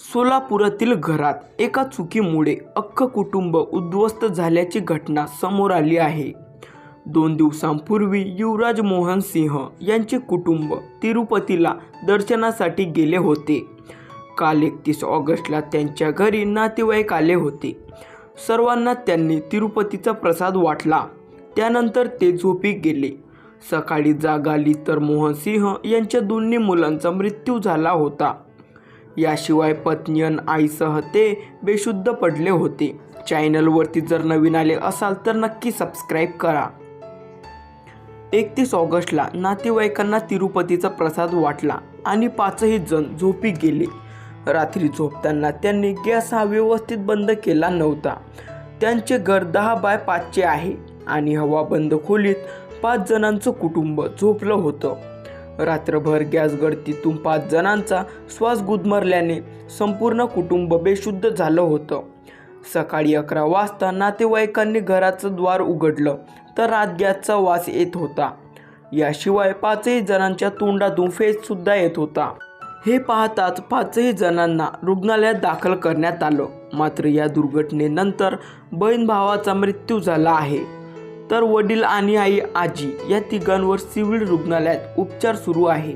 सोलापुरातील घरात एका चुकीमुळे अख्खं कुटुंब उद्ध्वस्त झाल्याची घटना समोर आली आहे. दोन दिवसांपूर्वी युवराज मोहन सिंह यांचे कुटुंब तिरुपतीला दर्शनासाठी गेले होते. काल एकतीस ऑगस्टला त्यांच्या घरी नातेवाईक आले होते. सर्वांना त्यांनी तिरुपतीचा प्रसाद वाटला. त्यानंतर ते झोपी गेले. सकाळी जाग आली तर मोहन सिंह यांच्या दोन्ही मुलांचा मृत्यू झाला होता. याशिवाय पत्नी आणि आईसह ते बेशुद्ध पडले होते. चॅनलवरती जर नवीन आले असाल तर नक्की सबस्क्राईब करा. एकतीस ऑगस्टला नातेवाईकांना तिरुपतीचा प्रसाद वाटला आणि पाचही जण झोपी गेले. रात्री झोपताना त्यांनी गॅस हा व्यवस्थित बंद केला नव्हता. त्यांचे घर दहा बाय पाचचे आहे आणि हवा बंद खोलीत पाच जणांचं कुटुंब झोपलं होतं. रात्रभर गॅस गळतीतून पाच जणांचा श्वास गुदमरल्याने संपूर्ण कुटुंब बेशुद्ध झालं होतं. सकाळी अकरा वाजता नातेवाईकांनी घराचं द्वार उघडलं तर रात गॅसचा वास येत होता. याशिवाय पाचही जणांच्या तोंडातून फेससुद्धा येत होता. हे पाहताच पाचही जणांना रुग्णालयात दाखल करण्यात आलं. मात्र या दुर्घटनेनंतर बहीण भावाचा मृत्यू झाला आहे. तर वडील आणि आई आजी या तिघांवर सिव्हिल रुग्णालयात उपचार सुरू आहे.